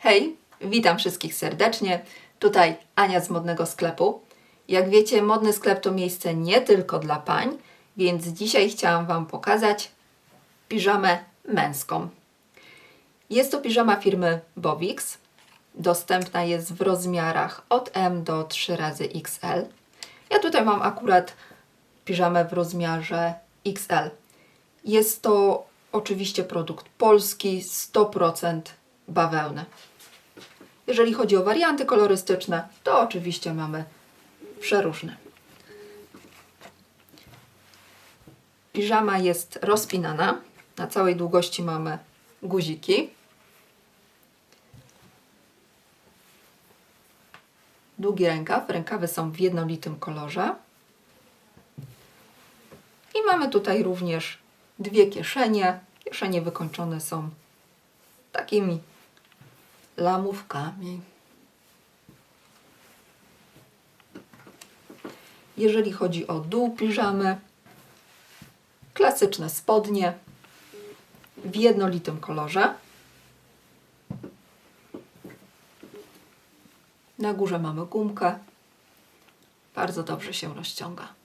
Hej, witam wszystkich serdecznie. Tutaj Ania z modnego sklepu. Jak wiecie, modny sklep to miejsce nie tylko dla pań, więc dzisiaj chciałam Wam pokazać piżamę męską. Jest to piżama firmy Bobix. Dostępna jest w rozmiarach od M do 3 razy XL. Ja tutaj mam akurat piżamę w rozmiarze XL. Jest to oczywiście produkt polski, 100% bawełny. Jeżeli chodzi o warianty kolorystyczne, to oczywiście mamy przeróżne. Piżama jest rozpinana. Na całej długości mamy guziki. Długi rękaw. Rękawy są w jednolitym kolorze. I mamy tutaj również dwie kieszenie. Kieszenie wykończone są takimi lamówkami. Jeżeli chodzi o dół piżamy, klasyczne spodnie w jednolitym kolorze. Na górze mamy gumkę. Bardzo dobrze się rozciąga.